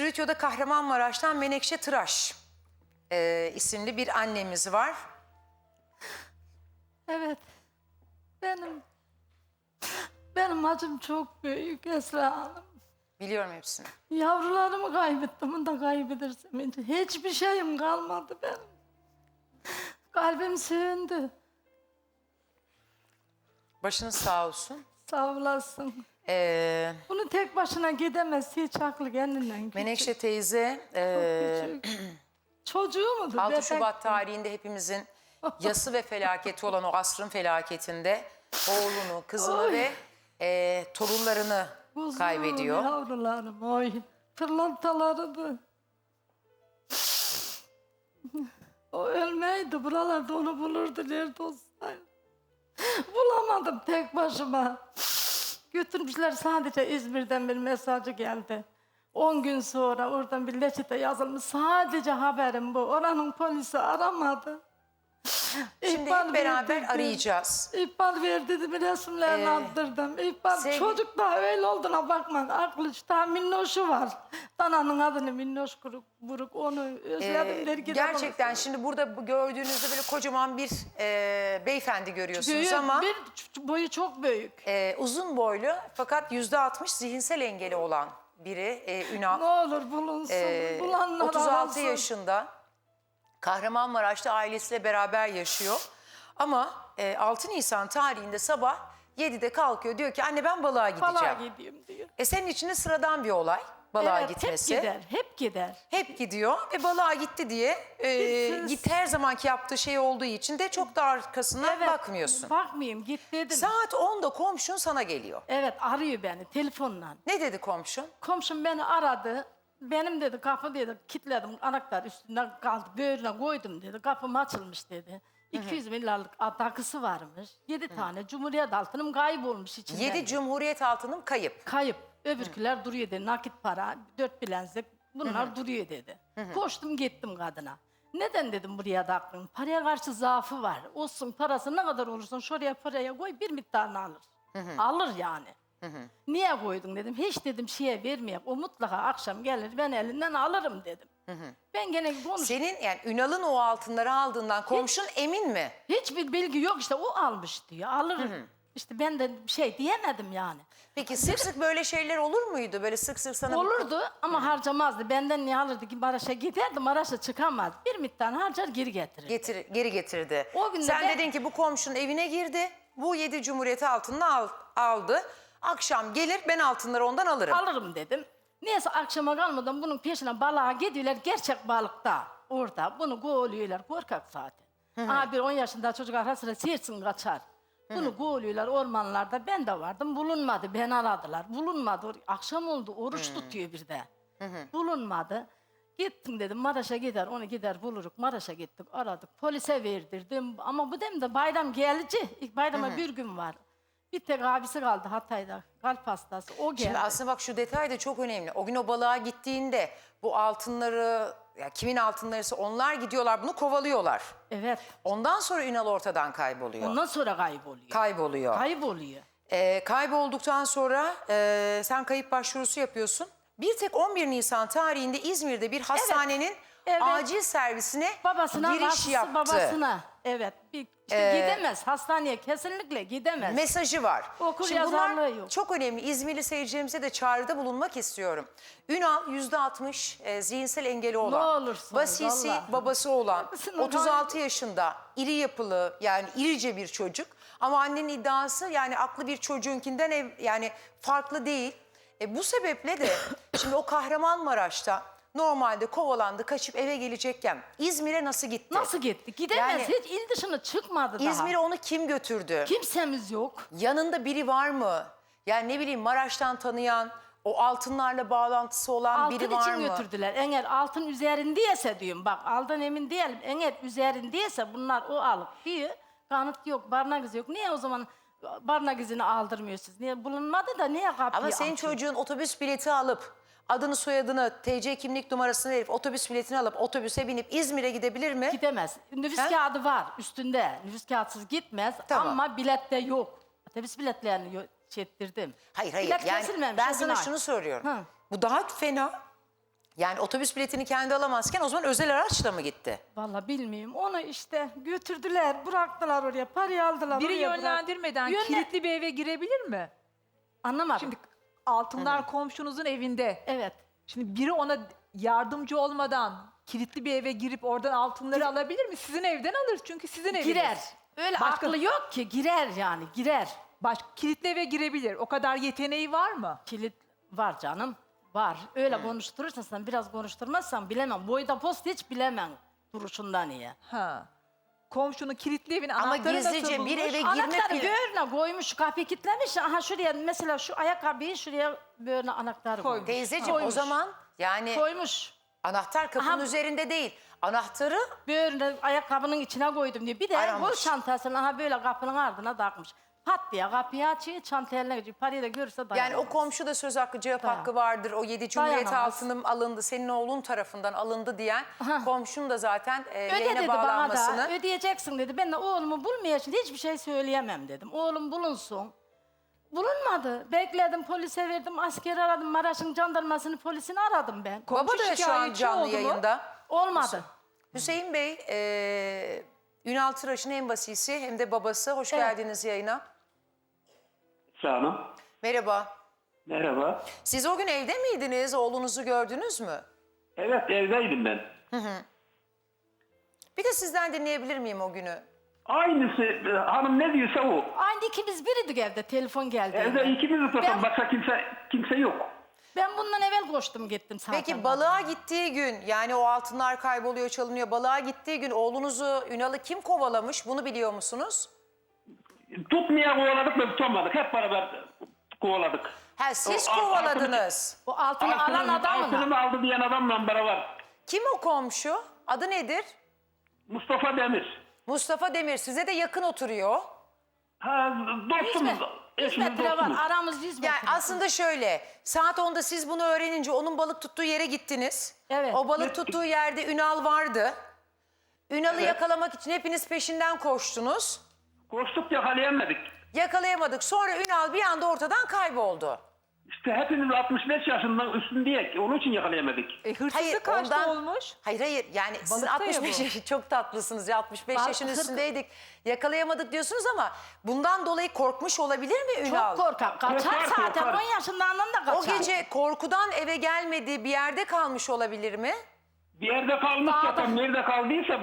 Stüdyoda Kahramanmaraş'tan Menekşe Tıraş e, isimli bir annemiz var. Evet. Benim benim acım çok büyük Esra Hanım. Biliyorum hepsini. Yavrularımı kaybettim, bunu da kaybedersem hiçbir şeyim kalmadı benim. Kalbim söndü. Başınız sağ olsun. Sağ olasın. E, Bunu tek başına gidemez. Hiç aklı kendinden küçük. Menekşe teyze e, küçük. Çocuğu mudur? 6 bebek Şubat tarihinde hepimizin yası ve felaketi olan o asrın felaketinde oğlunu, kızını Oy. ve e, torunlarını Kuzum, kaybediyor. Yavrularım oy. Pırlantalarıydı. o ölmeydi. Buralarda onu bulurdu. Nerede olsaydı. Bulamadım tek başıma. Götürmüşler sadece İzmir'den bir mesajı geldi. 10 gün sonra oradan bir leçete yazılmış. Sadece haberim bu. Oranın polisi aramadı. Şimdi İhbar hep beraber verdirdi. arayacağız. İhbar verdirdim, resimlerini Ee, attırdım. İhbar, sevgili- çocuk da öyle olduğuna bakma. Aklı daha minnoşu var. Dananın adını minnoş kuruk, buruk onu özledim Ee, dergide gerçekten bakıyorum. şimdi burada bu gördüğünüzde böyle kocaman bir e, beyefendi görüyorsunuz Büyük, ama bir ç- boyu çok büyük. e, uzun boylu fakat yüzde 60 zihinsel engeli olan biri e, Ünal. Ne olur bulunsun. Bulanlar 36 arasın. yaşında Kahramanmaraş'ta ailesiyle beraber yaşıyor. Ama e, 6 Nisan tarihinde sabah 7'de kalkıyor diyor ki anne ben balığa gideceğim. Balığa gideyim diyor. E senin için de sıradan bir olay balığa evet, gitmesi. Hep gider, hep gider. Hep gidiyor ve balığa gitti diye e, git her zamanki yaptığı şey olduğu için de çok da arkasına Evet, bakmıyorsun. Bakmayayım, git dedim. Saat 10'da komşun sana geliyor. Evet, arıyor beni telefonla. Ne dedi komşun? Komşum beni aradı. Benim dedi kapı dedi kilitledim anahtar üstünden kaldı böğrüne koydum dedi kapım açılmış dedi. 200 milyarlık takısı varmış. 7 tane Cumhuriyet altınım kaybolmuş içinden. 7 Cumhuriyet altınım kayıp. Kayıp. Öbürküler duruyor dedi. Nakit para, dört bilezik bunlar duruyor dedi. Koştum gittim kadına. Neden dedim buraya taktın? Paraya karşı zaafı var. Olsun parası ne kadar olursa şuraya paraya koy bir miktarını alır. Alır yani. Niye koydun dedim. Hiç dedim şeye vermeyeyim. O mutlaka akşam gelir ben elinden alırım dedim. Ben gene konuş. Senin yani Ünal'ın o altınları aldığından komşun emin mi? Hiçbir bilgi yok işte o almış diyor. Alır. İşte ben de bir şey diyemedim yani. Peki sık sık böyle şeyler olur muydu? Böyle sık sık sana... Olurdu ama harcamazdı. Benden ne alırdı ki Maraş'a giderdi. Maraş'a çıkamaz. Bir miktar harcar geri getirir. Getir, geri getirdi. O gün de Sen ben- dedin ki bu komşunun evine girdi. Bu 7 Cumhuriyet altınını al, aldı. Akşam gelir ben altınları ondan alırım. Alırım dedim. Neyse akşama kalmadan bunun peşine balığa gidiyorlar. Gerçek balıkta orada. Bunu kovalıyorlar. Korkak zaten. Aha bir 10 yaşında çocuk ara sıra seyirsin kaçar. Bunu kovalıyorlar ormanlarda. Ben de vardım. Bulunmadı. Ben aradılar. Bulunmadı. Akşam oldu. Oruç tutuyor bir de. Bulunmadı. Gittim dedim Maraş'a gider. Onu gider buluruk. Maraş'a gittik. Aradık. Polise verdirdim. Ama bu dem de bayram gelici. İlk bayrama bir gün var. Bir tek abisi kaldı Hatay'da. Kalp hastası. O geldi. Şimdi aslında bak şu detay da çok önemli. O gün o balığa gittiğinde bu altınları, ya kimin altınlarıysa onlar gidiyorlar bunu kovalıyorlar. Evet. Ondan sonra Ünal ortadan kayboluyor. Ondan sonra kayboluyor. Kayboluyor. Kayboluyor. Ee, kaybolduktan sonra e, sen kayıp başvurusu yapıyorsun. Bir tek 11 Nisan tarihinde İzmir'de bir hastanenin Evet. acil servisine Babasına, giriş yaptı. babasına. Evet. Bir, işte Ee, gidemez. Hastaneye kesinlikle gidemez. Mesajı var. Okur bunlar yazarlığı yok. çok önemli. İzmirli seyircilerimize de çağrıda bulunmak istiyorum. Ünal %60 e, zihinsel engeli olan, olursunuz, vasisi vallahi. babası olan, Babasını 36 yaşında, iri yapılı yani irice bir çocuk. Ama annenin iddiası yani aklı bir çocuğunkinden ev, yani farklı değil. E, bu sebeple de şimdi o Kahramanmaraş'ta normalde kovalandı, kaçıp eve gelecekken İzmir'e nasıl gitti? Nasıl gitti? Gidemez. Yani- Hiç il dışına çıkmadı daha. İzmir'e onu kim götürdü? Kimsemiz yok. Yanında biri var mı? Yani ne bileyim Maraş'tan tanıyan, o altınlarla bağlantısı olan Altın biri var için mı? götürdüler. Eğer altın üzerindeyse diyorum. Bak aldan emin değilim. Eğer üzerindeyse bunlar o alıp diyor. Kanıt yok, barnak izi yok. Niye o zaman barnak izini aldırmıyorsunuz? Niye bulunmadı da niye kapıyı Ama senin açıyor? çocuğun otobüs bileti alıp, adını soyadını, TC kimlik numarasını verip, otobüs biletini alıp otobüse binip İzmir'e gidebilir mi? Gidemez. Nüfus He? kağıdı var üstünde. Nüfus kağıtsız gitmez Tamam. ama bilette yok. Otobüs biletlerini yo- çektirdim. Hayır hayır Bilet yani kesilmemiş, ben o sana şunu soruyorum. Hı. Bu daha fena. Yani otobüs biletini kendi alamazken o zaman özel araçla mı gitti? Vallahi bilmiyorum. Onu işte götürdüler, bıraktılar oraya. Parayı aldılar Biri oraya bırak- yönlendirmeden Yönle- kilitli bir eve girebilir mi? Anlamadım. Şimdi altınlar komşunuzun evinde. evet. Şimdi biri ona yardımcı olmadan kilitli bir eve girip oradan altınları alabilir mi? Sizin evden alır çünkü sizin eviniz. Girer. Öyle Başka- aklı yok ki. Girer yani. Girer. Baş, kilitli eve girebilir. O kadar yeteneği var mı? Kilit var canım. Var. Öyle konuşturursan sen biraz konuşturmazsan bilemem. Boyda post hiç bilemem duruşundan iyi. Ha. Komşunun kilitli evin Ama anahtarı nasıl gizlice bir bulmuş? eve girmek Anahtarı bir... böyle koymuş, kapıyı kilitlemiş. Aha şuraya mesela şu ayakkabıyı şuraya böyle anahtarı koymuş. Koymuş. Teyzeciğim o Koymuş. zaman yani Koymuş. anahtar kapının Aha. üzerinde değil. Anahtarı Böyle ayakkabının içine koydum diyor. Bir de Aramış. kol çantasını aha böyle kapının ardına takmış. Pat diye kapıyı açıyor, çanta eline geçiyor. Parayı da görürse dayanamaz. yani o komşu da söz hakkı cevap Dayan- hakkı vardır. O yedi cumhuriyet Dayanamaz. altınım alındı senin oğlun tarafından alındı diyen Aha. komşun da zaten e, Öde dedi bana bağlanmasını. da, ödeyeceksin dedi. Ben de oğlumu bulmaya şimdi hiçbir şey söyleyemem dedim. Oğlum bulunsun. Bulunmadı. Bekledim, polise verdim, asker aradım. Maraş'ın jandarmasını, polisini aradım ben. Baba Komşu da şu an şikayetçi canlı oldu mu? yayında. Olmadı. Hüseyin Bey, e, Ünal Tıraş'ın hem vasisi hem de babası. Hoş Evet. geldiniz yayına. Sağ olun. Merhaba. Merhaba. Siz o gün evde miydiniz? Oğlunuzu gördünüz mü? Evet evdeydim ben. Bir de sizden dinleyebilir miyim o günü? Aynısı e, hanım ne diyorsa o. Aynı ikimiz biriydik evde. Telefon geldi. Evde ikimiz zaten Ben- başka kimse kimse yok. Ben bundan evvel koştum gittim zaten. Peki balığa gittiği gün yani o altınlar kayboluyor çalınıyor. Balığa gittiği gün oğlunuzu Ünal'ı kim kovalamış bunu biliyor musunuz? Tutmaya kovaladık da tutamadık. Hep beraber kovaladık. Ha siz O, al- kovaladınız. O altını alan Altınımı- adam mı? Altınımı aldı diyen adamla beraber. Kim o komşu? Adı nedir? Mustafa Demir. Mustafa Demir size de yakın oturuyor. Ha, Yüz dostumuz. Met- yüz Eşimiz metre var. dostumuz. Aramız yüz metre. Yani aslında şöyle saat 10'da siz bunu öğrenince onun balık tuttuğu yere gittiniz. Evet. O balık tuttuğu yerde Ünal vardı. Ünal'ı Evet. yakalamak için hepiniz peşinden koştunuz. Koştuk yakalayamadık. Yakalayamadık. Sonra Ünal bir anda ortadan kayboldu. İşte hepimiz 65 yaşından üstündeyiz. Onun için yakalayamadık. E, hırsızlık Hayır, kaçta ondan- olmuş? Hayır hayır yani Balıkta ya 65 bu. yaş çok tatlısınız ya 65 Bal- yaşın üstündeydik. Yakalayamadık diyorsunuz ama bundan dolayı korkmuş olabilir mi Ünal? Çok korkak. Kaçar Korkar, zaten. korkar. 10 yaşından da kaçar. O gece korkudan eve gelmediği bir yerde kalmış olabilir mi? Bir yerde kalmış Dağda. zaten. Nerede kaldıysa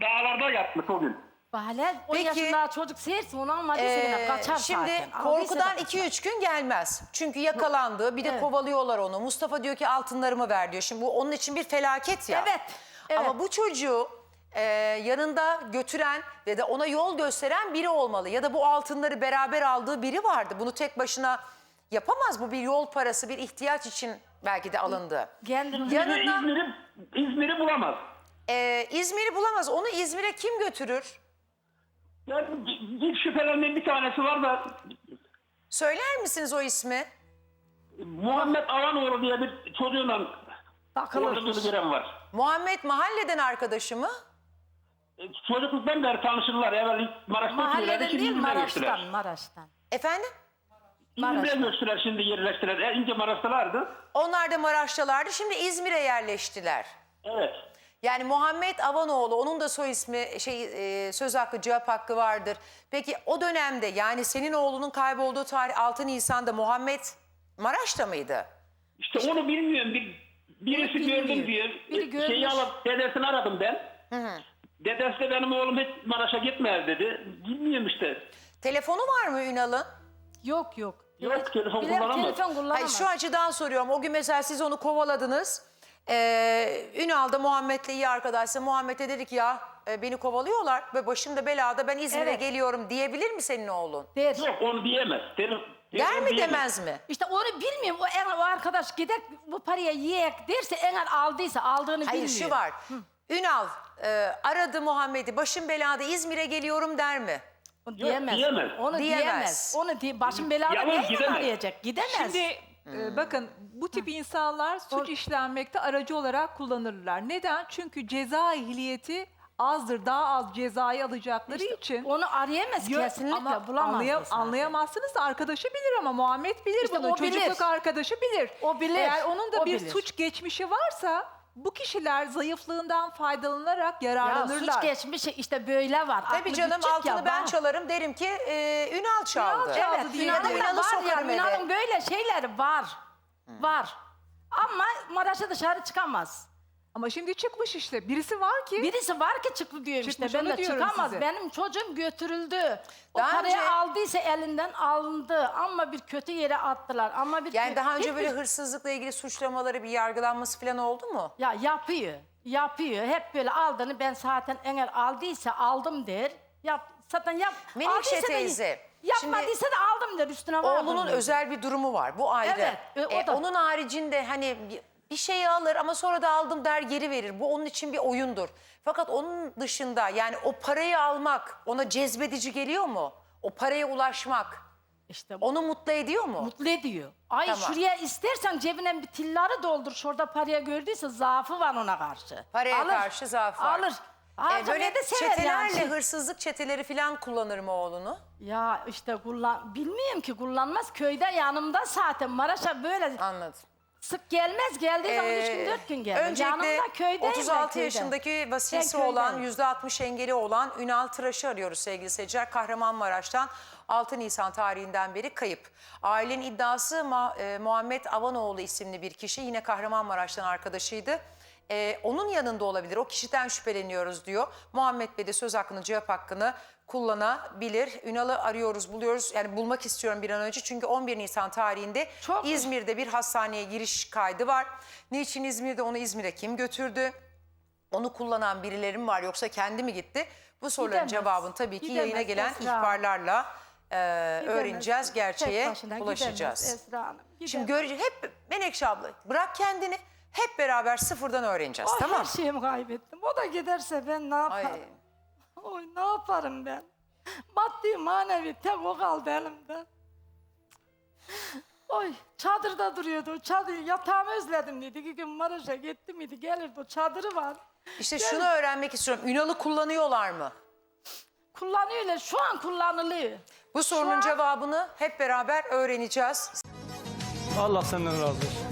dağlarda yatmış o gün. Bahane 10 Peki, yaşında çocuk seyirsin onu almadıysa Ee, kaçar şimdi zaten. Korkudan kaçar. 2-3 gün gelmez. Çünkü yakalandı bir de Evet. kovalıyorlar onu. Mustafa diyor ki altınlarımı ver diyor. Şimdi bu onun için bir felaket ya. Evet, evet. Ama bu çocuğu e, yanında götüren ve de ona yol gösteren biri olmalı. Ya da bu altınları beraber aldığı biri vardı. Bunu tek başına yapamaz. Bu bir yol parası, bir ihtiyaç için belki de alındı. Kendini Yanında İzmir'i, İzmir'i bulamaz. e, İzmir'i bulamaz. Onu İzmir'e kim götürür? Yani ilk şüphelerinden bir tanesi var da Söyler misiniz o ismi? Muhammed Avanoğlu diye bir çocuğuyla orada gören var. Muhammed mahalleden arkadaşı mı? E, Çocukluktan beri tanışırlar. Evvel ilk Maraş'ta oturuyorlardı, Mahalleden şimdi değil İzmir'e Maraş'tan. Maraş'tan. Efendim? İzmir'e Maraş'tan. göçtüler şimdi yerleştiler. E, ince Maraş'talardı. Onlar da Maraş'talardı. Şimdi İzmir'e yerleştiler. Evet. Yani Muhammed Avanoğlu, onun da soy ismi, şey, e, söz hakkı, cevap hakkı vardır. Peki o dönemde yani senin oğlunun kaybolduğu tarih 6 Nisan'da Muhammed Maraş'ta mıydı? İşte onu bilmiyorum. Bir, birisi gördüm diyor. Biri görmüş. Şeyi alıp dedesini aradım ben. Dedesi de benim oğlum hiç Maraş'a gitmez dedi. Bilmiyorum işte. Telefonu var mı Ünal'ın? Yok yok. Yok, telefon Bile- kullanamaz. Telefon Hayır kullanamaz. şu açıdan soruyorum. O gün mesela siz onu kovaladınız. Ee, Ünal da Muhammed'le iyi arkadaşsa Muhammed'e dedi ki ya e, beni kovalıyorlar ve başım da belada ben İzmir'e Evet. geliyorum diyebilir mi senin oğlun? Der. Yok onu diyemez. Telef- Der telefon mi diyemez. demez mi? İşte onu bilmiyorum. O, en, o arkadaş gidek bu paraya yiyek derse eğer aldıysa aldığını Hayır bilmiyor. şu var. Ünal e, aradı Muhammed'i başım belada İzmir'e geliyorum der mi? O diyemez. diyemez. Onu Diyemez. diyemez. Onu diye başın belada Yalnız neyle gidemez. arayacak? Gidemez. Şimdi e, bakın bu tip insanlar suç işlenmekte aracı olarak kullanırlar. Neden? Çünkü ceza ehliyeti azdır daha az cezayı alacakları için. Onu arayamaz Yo- kesinlikle ama bulamaz. anlaya- zaten. anlayamazsınız da arkadaşı bilir ama Muhammed bilir İşte bunu. o bilir. Çocukluk arkadaşı bilir. O bilir, Eğer onun da o bir bilir. suç geçmişi varsa bu kişiler zayıflığından faydalanarak Ya yararlanırlar. suç geçmişi işte böyle var. Tabii Aklı canım küçük altını ya, ben var. çalarım derim ki e, Ünal çaldı. çaldı Evet, diye. Ya da Ünal'ın Ünal'ı da var ya, eve. Ünal'ın böyle şeyleri var. Var. Ama Maraş'a dışarı çıkamaz. Ama şimdi çıkmış işte. Birisi var ki Birisi var ki çıktı diyorum Çıkmış, işte. Ben onu de diyorum çıkamaz. size. Benim çocuğum götürüldü. O Daha parayı önce- aldıysa elinden alındı. Ama bir kötü yere attılar. Ama bir Yani daha önce hiçbir- böyle hırsızlıkla ilgili suçlamaları bir yargılanması falan oldu mu? Ya yapıyor. Yapıyor. Hep böyle aldığını ben zaten eğer aldıysa aldım der. Yap, zaten yap. Menekşe aldıysa da- teyze, Yapmadıysa da aldım der üstüne var. Oğlunun özel bir durumu var. Bu ayrı. Evet, e, o E, da. onun haricinde hani bir- bir şeyi alır ama sonra da aldım der geri verir. Bu onun için bir oyundur. Fakat onun dışında yani o parayı almak ona cezbedici geliyor mu? O paraya ulaşmak İşte bu onu mutlu ediyor mu? mutlu ediyor. Ay Tamam. şuraya istersen cebine bir tilları doldur. Şurada paraya gördüyse zaafı var ona karşı. Paraya karşı zaafı var. Alır. E, Harcamayı böyle da sever çetelerle yani. hırsızlık çeteleri falan kullanır mı oğlunu? Ya işte kullan bilmiyorum ki kullanmaz köyde yanımda zaten Maraş'a böyle Anladım. Sık gelmez geldiği zaman üç gün Ee, dört gün gelir. Öncelikle yanımda köydeyim ben 36 köyde. yaşındaki vasisi Ben olan köydeyim. %60 engeli olan Ünal Tıraş'ı arıyoruz sevgili seyirciler. Kahramanmaraş'tan 6 Nisan tarihinden beri kayıp. Ailenin iddiası Ma- e, Muhammed Avanoğlu isimli bir kişi yine Kahramanmaraş'tan arkadaşıydı. Ee, onun yanında olabilir. O kişiden şüpheleniyoruz diyor. Muhammed Bey de söz hakkını, cevap hakkını kullanabilir. Ünal'ı arıyoruz, buluyoruz. Yani bulmak istiyorum bir an önce. Çünkü 11 Nisan tarihinde Çok- İzmir'de bir hastaneye giriş kaydı var. Niçin İzmir'de onu İzmir'e kim götürdü? Onu kullanan birileri mi var yoksa kendi mi gitti? Bu soruların Gidemez. cevabını tabii ki Gidemez yayına gelen Esra. ihbarlarla e, öğreneceğiz, Tek gerçeğe başına ulaşacağız. gidemez Esra Hanım. Şimdi Gidemez. görece hep Menekşe abla bırak kendini hep beraber sıfırdan öğreneceğiz Ay, tamam? Her şeyimi kaybettim. O da giderse ben ne yaparım? Ay. Oy ne yaparım ben? Maddi manevi tek o kaldı elimde. Oy çadırda duruyordu. Çadır, yatağımı özledim dedi. İki gün Maraş'a gitti miydi? Gelirdi o çadırı var. İşte şunu öğrenmek istiyorum. Ünal'ı kullanıyorlar mı? Kullanıyorlar. Şu an kullanılıyor. Bu sorunun an- cevabını hep beraber öğreneceğiz. Allah senden razı olsun.